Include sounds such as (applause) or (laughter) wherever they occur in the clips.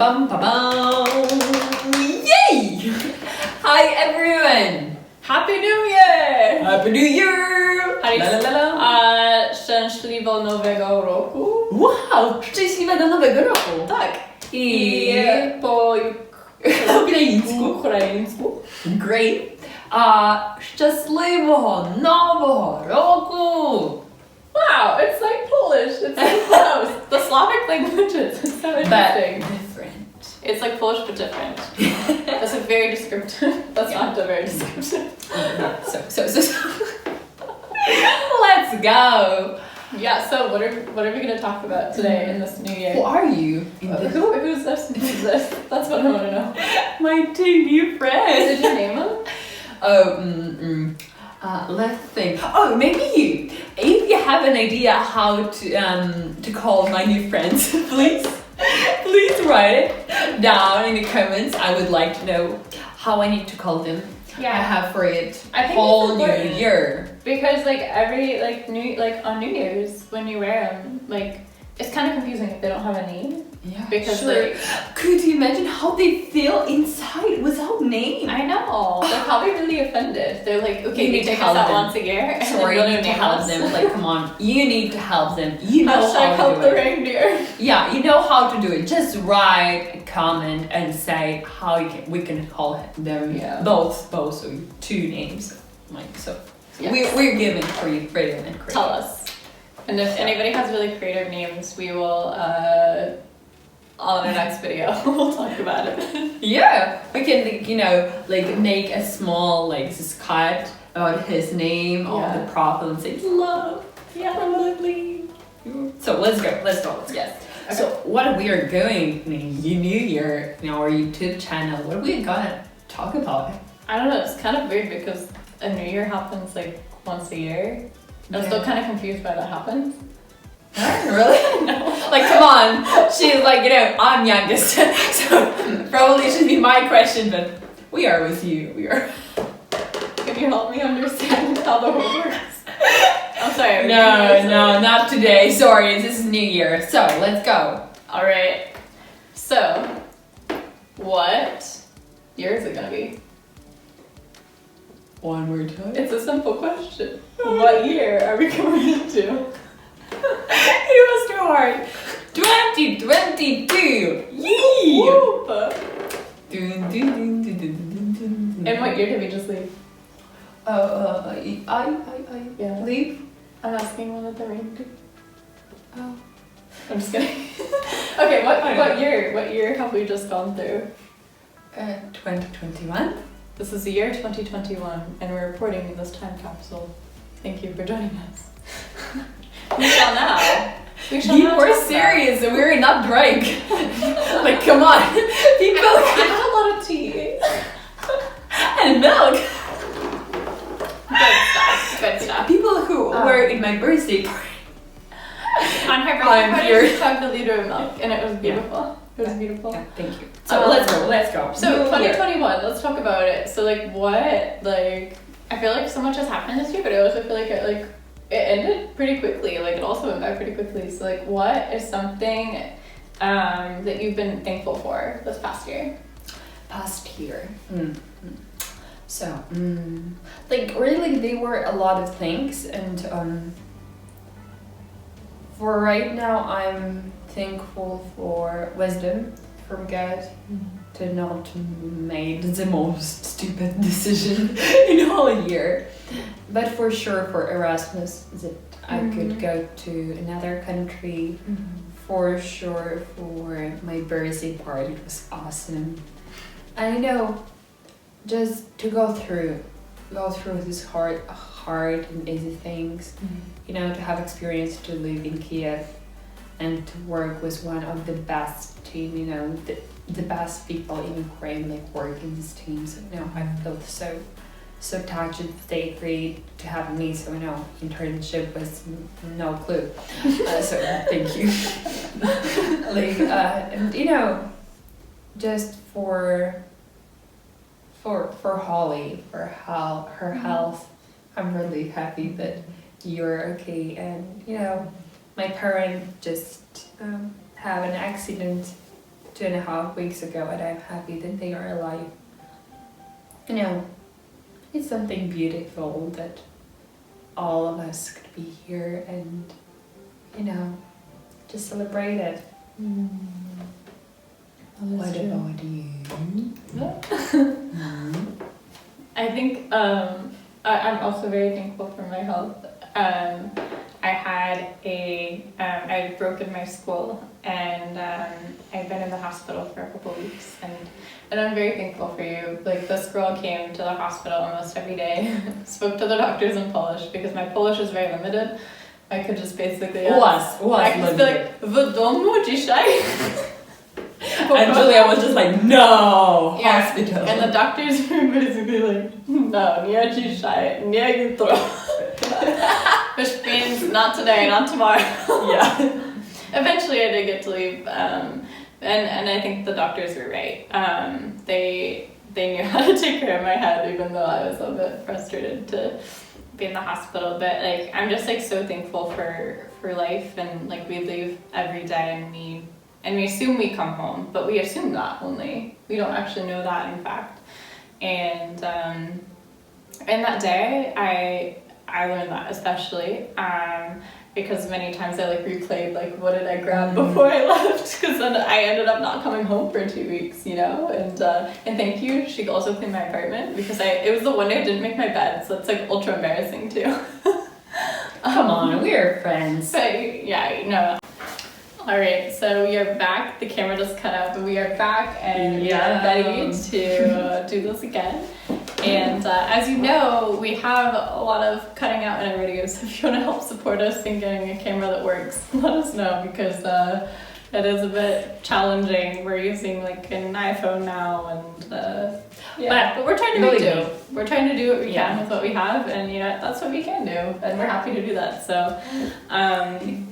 Bum, ba, bum. Yay! Hi everyone! Happy New Year! Happy New Year! La, la, la, la. A szczęśliwego nowego roku. Wow! Szczęśliwego nowego roku! Tak. I I po ukraińsku. (laughs) ukraińsku. Great! A szczęśliwego nowego roku! Wow, it's like Polish. It's so close. (laughs) the Slavic languages. It's so interesting. different. It's like Polish but different. (laughs) That's a very descriptive. That's not a very descriptive. so, so, so, so. (laughs) Let's go! Yeah. So what are what are we gonna talk about today in this new year? Who are you? Uh, who who's this? Who's this? That's what I want to know. (laughs) My two new friends! Did you name them? Oh, mm, mm. Uh, let's think. Oh, maybe you. If you have an idea how to um to call my new friends, please, (laughs) please write it down in the comments. I would like to know how I need to call them. Yeah. I have for it I think whole new year. Because like every like new like on New Year's when you wear them like it's kind of confusing if they don't have a name Yeah, because sure. like Could you imagine how they feel inside without name? I know they're probably really offended. They're like, okay, You they need to take help us out them. once a year. and Sorry, then you need to name help them. Like, come on, (laughs) you need to help them. You know Hashtag how help to the do it. reindeer. Yeah, you know how to do it. Just write a comment and say how you can, we can call them Yeah. both, both, so two names. Like so, Yes. we we're giving for you freedom and creative. Tell us. And if anybody has really creative names, we will uh, on our next video (laughs) we'll talk about it. Yeah, we can like, you know like make a small like this cut about his name on Yeah. the profile and say love, Yeah. lovely. So let's go, let's go. Yes. So what we are going in the new year in our YouTube channel, what are we gonna talk about? I don't know. It's kind of weird because a New Year happens like once a year. I'm still kind of confused why that happens. Really? (laughs) no. Like, come on. She's like, you know, I'm youngest, (laughs) so probably should be my question, but we are with you. We are. Can you help me understand how the world works? I'm sorry. No, no, not today. Sorry, this is New Year. So let's go. All right. So, what year is it gonna be? One more time. It's a simple question. (laughs) What year are we going into? it was too hard. 2022. Yee! Whoop. Dun, dun, dun, dun, dun, dun, dun, dun. And what year did we just leave? Uh, uh, I, I, I, Yeah. leave. I'm asking one of the reindeer. Oh. I'm just kidding. (laughs) okay, what I what year? What year have we just gone through? Uh, 2021. This is the year 2021, and we're reporting in this time capsule. Thank you for joining us. (laughs) we shall now. We shall now were about- serious and we were not drunk. (laughs) like, come on. I People had a lot of tea. and milk. Good stuff. Good stuff. People who Um, were in my (laughs) birthday party. On her I'm birthday here. party, she chugged a liter of milk, and it was beautiful. It was Yeah. beautiful. Yeah, thank you. So Um, let's go. Let's go. So New year. 2021, let's talk about it. So like what like I feel like so much has happened this year, but I also feel like it like it ended pretty quickly. Like it also went by pretty quickly. So like what is something um, that you've been thankful for this past year? past year. Mm. Mm. So, mm, like, really, they were a lot of things, and um, for right now, I'm thankful for wisdom from God to not made the most stupid (laughs) decision in whole year, but for sure for Erasmus that I could Mhm. go to another country for sure for my birthday party it was awesome I know just to go through go through these hard hard and easy things you know to have experience to live in kiev and to work with one of the best team you know the, the best people in ukraine like work in this team. So you know i felt so so touched they agreed to have me so you know internship was no clue. (laughs) Uh, so thank you. (laughs) (laughs) Like uh, and you know just for for for holly for how her Mhm. health i'm really happy that you're okay and you know my parent just um, have an accident two and a half weeks ago, and I'm happy that they are alive. You know, it's something beautiful that all of us could be here and, you know, just celebrate it. What about you? I think um, I, I'm also very thankful for my health. Um, I had a um, I had broken my skull and um, I've been in the hospital for a couple weeks and and I'm very thankful for you. Like this girl came to the hospital almost every day, (laughs) spoke to the doctors in Polish because my Polish is very limited. I could just basically ask- Was, was I could be like w domu dzisiaj. (laughs) (laughs) And Julia was just like, no, Yeah, hospital. And the doctors (laughs) were basically like, no, nie dzisiaj, nie jutro. Which means not today, not tomorrow. (laughs) yeah. Eventually I did get to leave. Um, and, and I think the doctors were right. Um, they, they knew how to take care of my head even though I was a bit frustrated to be in the hospital. But like, I'm just like so thankful for, for life and like we leave every day and we, and we assume we come home, but we assume that only. We don't actually know that in fact. And, um, and that day I, I learned that especially, um, because many times I like replayed like what did I grab Mm. before I (laughs) left because then I ended up not coming home for two weeks, you know. And uh, and thank you. She also cleaned my apartment because I it was the one day I didn't make my bed, so it's like ultra embarrassing too. (laughs) Come Um, on, we're friends. But yeah, no. All right, so we are back. The camera just cut out, but we are back and we are ready to uh, do this again. And uh, as you know, we have a lot of cutting out in our videos. (laughs) So if you want to help support us in getting a camera that works, (laughs) let us know because uh, it is a bit challenging. We're using like an iPhone now, and uh, yeah, but, we're trying to believe do. We're trying to do what we Yeah. can with what we have, and you know that's what we can do, and we're happy to do that. So. Um,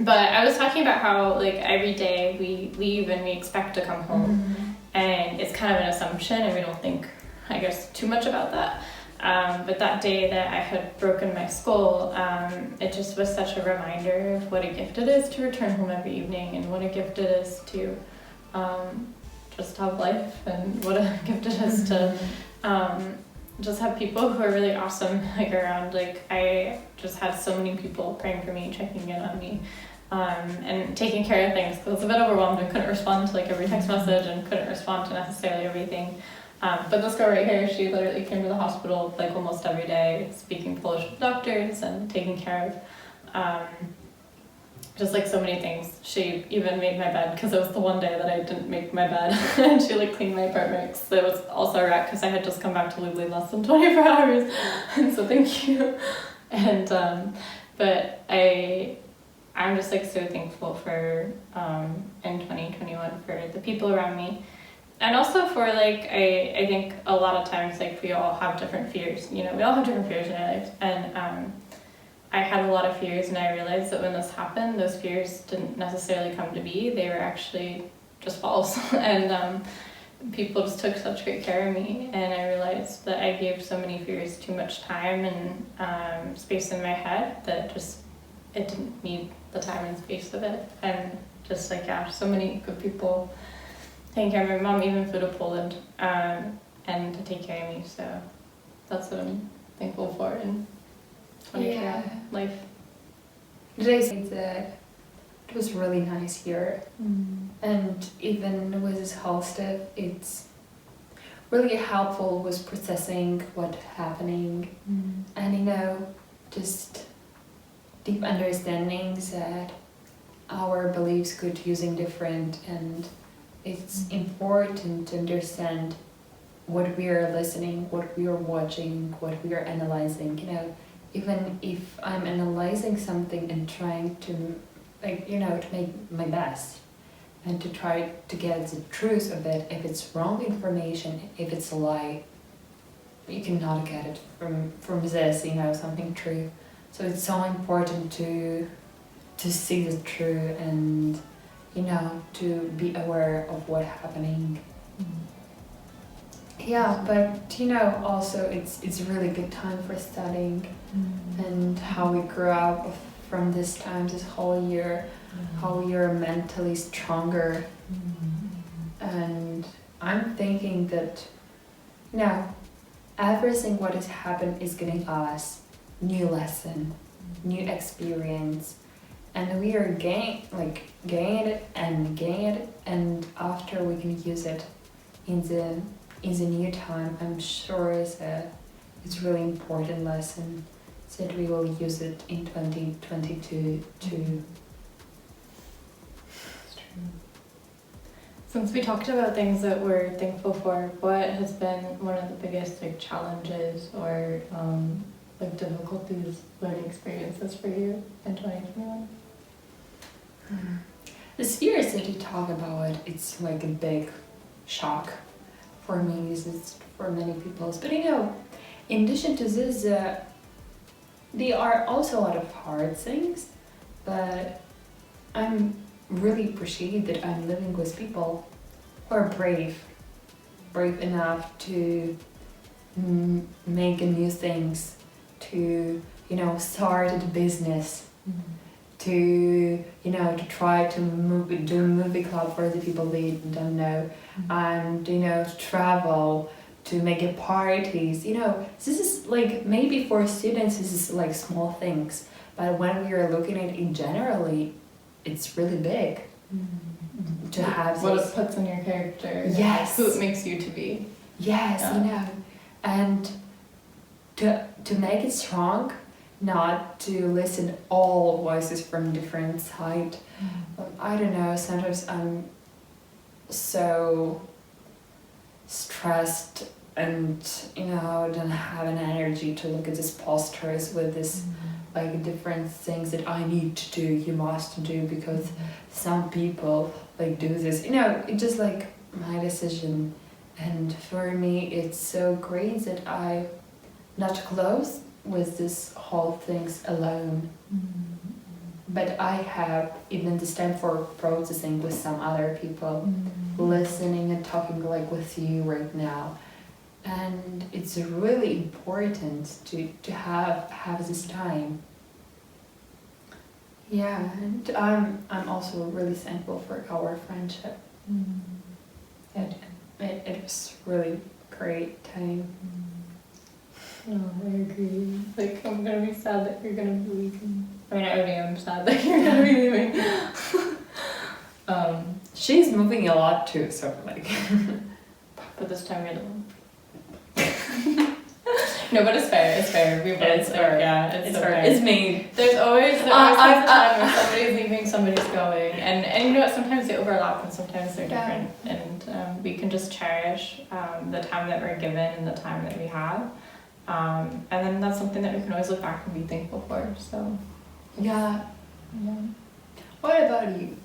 but I was talking about how like every day we leave and we expect to come home, and it's kind of an assumption, and we don't think, I guess, too much about that. Um, but that day that I had broken my skull, um, it just was such a reminder of what a gift it is to return home every evening, and what a gift it is to um, just have life, and what a (laughs) gift it is to um, just have people who are really awesome (laughs) like around. Like I just had so many people praying for me, checking in on me, um, and taking care of things. 'cause I was a bit overwhelmed and couldn't respond to like every text message and couldn't respond to necessarily everything. Um, but this girl right here, she literally came to the hospital like almost every day, speaking Polish with doctors and taking care of. Um, just like so many things. She even made my bed because it was the one day that I didn't make my bed, (laughs) and she like cleaned my apartment. it was also a wreck because I had just come back to Lubli less than (laughs) twenty four hours, and so thank you. And um, but I, I'm just like so thankful for um, in twenty twenty one for the people around me. And also for like I, I think a lot of times like we all have different fears. You know, we all have different fears in our lives, and um, I had a lot of fears, and I realized that when this happened, those fears didn't necessarily come to be. They were actually just false. (laughs) and um, people just took such great care of me. And I realized that I gave so many fears too much time and um, space in my head that just it didn't need the time and space of it. And just like, yeah, so many good people taking care of my mom, even flew to Poland um, and to take care of me. So that's what I'm thankful for. And 20 Yeah. life. Did I say that it was really nice here? Mm. And even with this whole stuff, it's really helpful with processing what's happening mm. and you know just deep understandings that our beliefs could using different and it's mm. important to understand what we are listening what we are watching what we are analyzing you know even if i'm analyzing something and trying to like you know to make my best and to try to get the truth of it if it's wrong information if it's a lie you cannot get it from from this you know something true. So it's so important to to see the truth and you know to be aware of what's happening mm-hmm. Yeah but you know also it's it's a really good time for studying mm-hmm. and how we grew up from this time, this whole year, mm-hmm. how you're mentally stronger. Mm-hmm. And I'm thinking that now everything what has happened is giving us new lesson, new experience, and we are gain like gain it and gain it, and after we can use it in the in the new time. I'm sure it's a it's really important lesson that we will use it in 2022 too. Since we talked about things that we're thankful for, what has been one of the biggest like challenges or um, like difficulties, learning experiences for you in 2021? The spirits that you talk about, it's like a big shock for me, it's for many people. But you know, in addition to this, uh, there are also a lot of hard things, but I'm really appreciate that I'm living with people who are brave, brave enough to mm, make new things, to you know start a business, to you know to try to move, do a movie club for the people they don't know, and you know travel to make it parties. You know this is like maybe for students this is like small things, but when we are looking at it generally, it's really big to have what this. it puts in your character, Yes. who it makes you to be. Yes, Yeah. you know, and to to make it strong, not to listen all voices from different side. Um, I don't know. Sometimes I'm so stressed and you know don't have an energy to look at these posters with this mm-hmm. like different things that I need to do. You must do because mm-hmm. some people like do this. You know, it's just like my decision. And for me, it's so great that I not close with this whole things alone. Mm-hmm. But I have even this time for processing with some other people, mm-hmm. listening and talking like with you right now. And it's really important to, to have have this time. Yeah, and I'm I'm also really thankful for our friendship. Mm-hmm. It, it, it was really great time. Mm-hmm. Oh, I agree. Like, I'm gonna be sad that you're gonna be leaving. I mean, I already am sad that you're gonna be leaving. (laughs) um, She's moving a lot too, so like. (laughs) but this time you're the one. (laughs) no, but it's fair. It's fair. We both It's like, fair. Yeah, it's, It's so her. fair. It's me. There's always there's Uh, always a time I- when somebody's leaving, somebody's going, and and you know what? Sometimes they overlap and sometimes they're Yeah. different, and um, we can just cherish um, the time that we're given and the time that we have, um, and then that's something that we can always look back and be thankful for. So Yeah. yeah, What about you?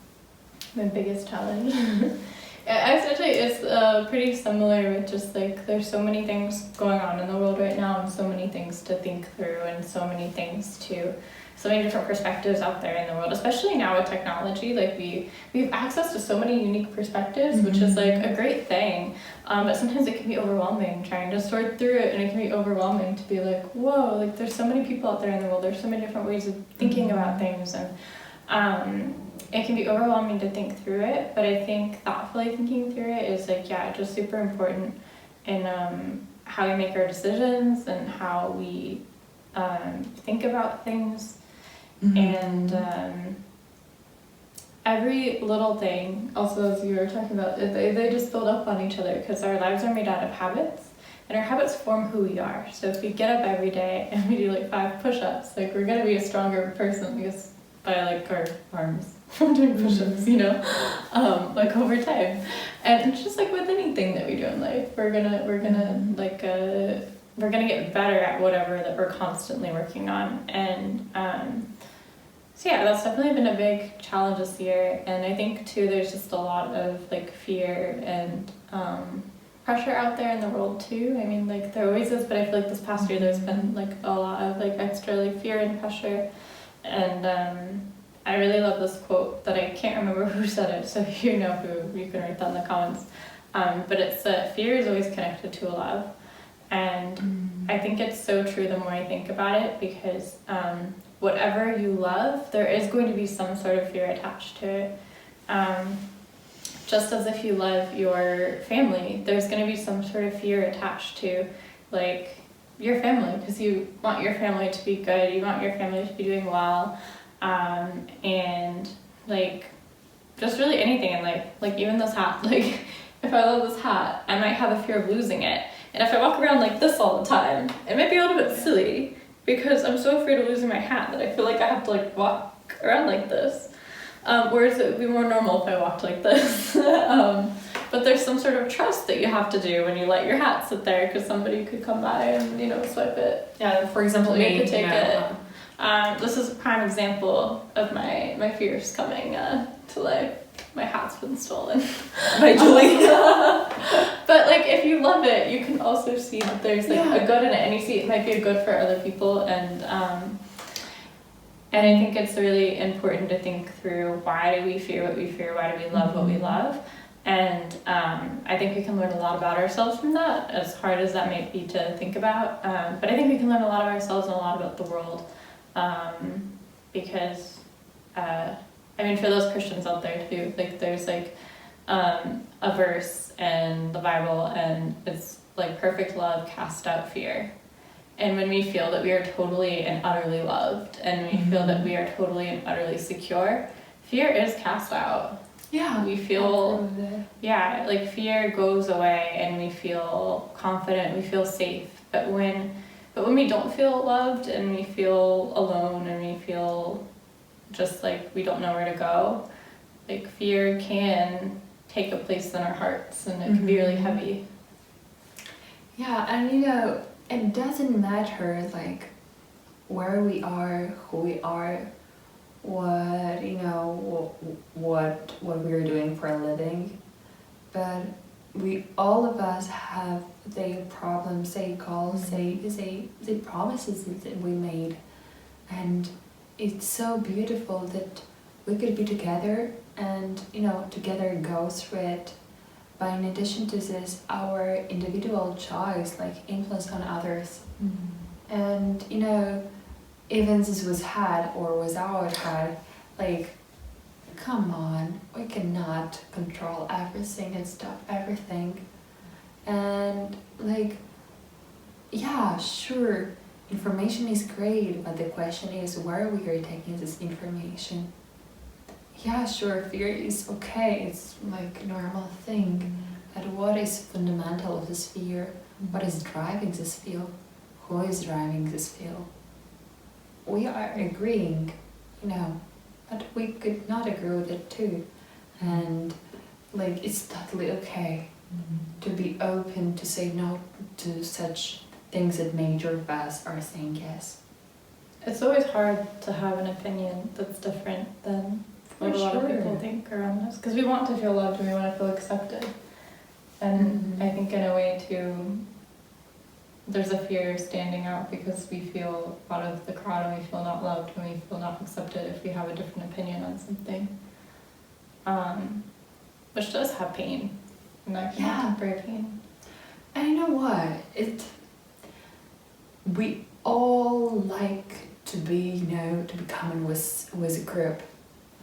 my biggest challenge. (laughs) Actually, it's uh, pretty similar with just like there's so many things going on in the world right now, and so many things to think through, and so many things to, so many different perspectives out there in the world. Especially now with technology, like we we have access to so many unique perspectives, which is like a great thing. Um, but sometimes it can be overwhelming trying to sort through it, and it can be overwhelming to be like, whoa, like there's so many people out there in the world. There's so many different ways of thinking about things, and um, it can be overwhelming to think through it, but I think thoughtfully thinking through it is like yeah, just super important in um, how we make our decisions and how we um, think about things and um, every little thing. Also, as you were talking about, they they just build up on each other because our lives are made out of habits. And our habits form who we are. So if we get up every day and we do like five push-ups, like we're gonna be a stronger person because by like our arms (laughs) from doing push-ups, you know, um, like over time. And it's just like with anything that we do in life, we're gonna we're gonna like uh, we're gonna get better at whatever that we're constantly working on. And um, so yeah, that's definitely been a big challenge this year. And I think too, there's just a lot of like fear and um, pressure out there in the world too. I mean, like there always is, but I feel like this past year there's been like a lot of like extra like fear and pressure. And um, I really love this quote that I can't remember (laughs) who said it, so if (laughs) you know who, you can write that in the comments. Um, but it's that fear is always connected to love. And I think it's so true the more I think about it because um, whatever you love, there is going to be some sort of fear attached to it. Um, just as if you love your family, there's going to be some sort of fear attached to like your family because you want your family to be good, you want your family to be doing well, um, and like just really anything in life. Like even this hat, (laughs) like if I love this hat, I might have a fear of losing it. And if I walk around like this all the time, it might be a little bit silly because I'm so afraid of losing my hat that I feel like I have to like walk around like this. Um, whereas it would be more normal if I walked like this. (laughs) um, but there's some sort of trust that you have to do when you let your hat sit there because somebody could come by and you know swipe it. Yeah, for example, You me, could take know, it. Um, this is a prime example of my my fears coming uh, to life. My hat's been stolen. (laughs) By Julie. (laughs) but like if you love it, you can also see that there's like Yeah. a good in it, and you see it might be a good for other people, and um, and I think it's really important to think through why do we fear what we fear, why do we love what we love, and um, I think we can learn a lot about ourselves from that, as hard as that may be to think about. Um, but I think we can learn a lot of ourselves and a lot about the world, um, because uh, I mean, for those Christians out there too, like there's like um, a verse in the Bible, and it's like perfect love cast out fear. And when we feel that we are totally and utterly loved, and we feel that we are totally and utterly secure, fear is cast out. Yeah. We feel yeah, like fear goes away and we feel confident, we feel safe. But when but when we don't feel loved and we feel alone and we feel just like we don't know where to go, like fear can take a place in our hearts and it can be really Mhm. heavy. Yeah, and you know, it doesn't matter like where we are, who we are, what you know, what what we're doing for a living, but we all of us have the problems, the goals, the the the promises that we made, and it's so beautiful that we could be together and you know together go through it. But in addition to this, our individual choice, like influence on others, mm-hmm. and you know, even this was had or was without had, like, come on, we cannot control everything and stop everything, and like, yeah, sure, information is great, but the question is where are we are taking this information. Yeah, sure, fear is okay, it's like a normal thing. But what is fundamental of this fear? What is driving this fear? Who is driving this fear? We are agreeing, you know, but we could not agree with it too. And like it's totally okay mm-hmm. to be open to say no to such things that major of us are saying yes. It's always hard to have an opinion that's different than what For a lot of sure. people think around us because we want to feel loved and we want to feel accepted. And Mhm. I think in a way too, there's a fear of standing out because we feel out of the crowd and we feel not loved and we feel not accepted if we have a different opinion on something. Um, which does have pain, and that can Yeah. temporary pain. And you know what? It we all like to be, you know, to be common with with a group.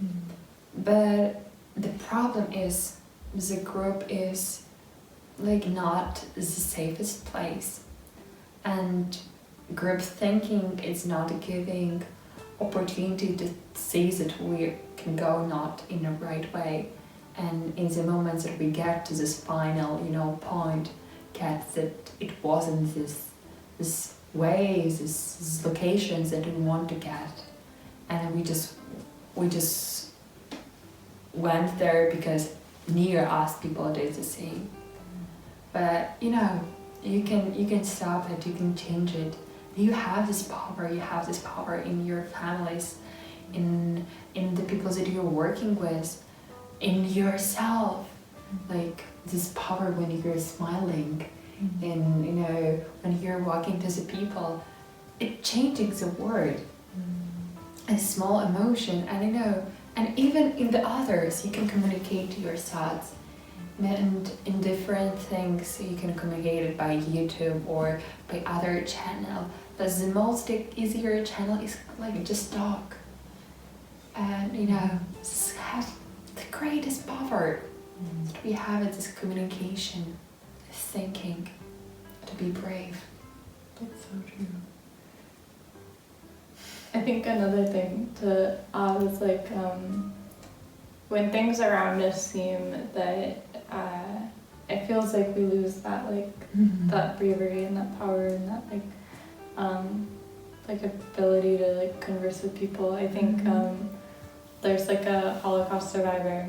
Mm-hmm. But the problem is the group is like not the safest place. And group thinking is not giving opportunity to see that we can go not in the right way. And in the moments that we get to this final, you know, point, get that it wasn't this this way, this, this locations that we want to get. And we just we just went there because near us people did the same. But you know, you can you can stop it, you can change it. You have this power, you have this power in your families, in in the people that you're working with, in yourself. Like this power when you're smiling Mm-hmm. and you know when you're walking to the people, it changing the world mm-hmm. a small emotion and you know and even in the others you can communicate your thoughts. Mm-hmm. And in different things you can communicate it by youtube or by other channel. But the most easier channel is like just talk. And you know have the greatest power that we have is this communication thinking to be brave That's so true. I think another thing to add is like um, when things around us seem that uh, it feels like we lose that like that bravery and that power and that like um, like ability to like converse with people. I think Mhm. um, there's like a Holocaust survivor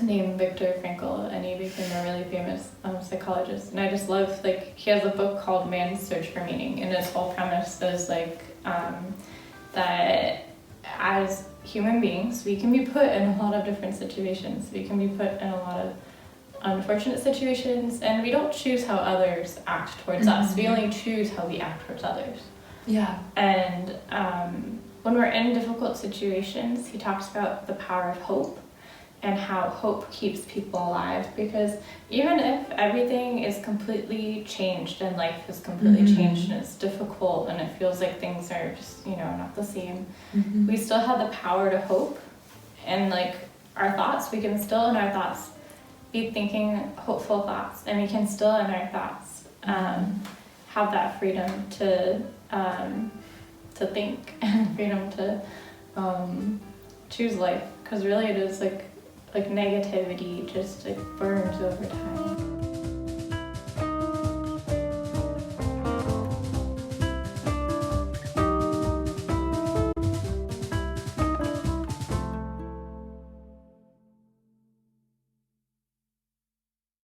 named Viktor Frankl, and he became a really famous um, psychologist. And I just love like he has a book called Man's Search for Meaning, and his whole premise is like um, that as human beings, we can be put in a lot of different situations. We can be put in a lot of unfortunate situations, and we don't choose how others act towards us. We Mhm. only choose how we act towards others. yeah And um, when we're in difficult situations, he talks about the power of hope and how hope keeps people alive. Because even if everything is completely changed and life is completely Mhm. changed and it's difficult and it feels like things are just, you know, not the same, Mm-hmm. we still have the power to hope. And like our thoughts, we can still in our thoughts be thinking hopeful thoughts, and we can still in our thoughts um, have that freedom to um, to think (laughs) and freedom to um, choose life because really it is like like negativity just like burns over time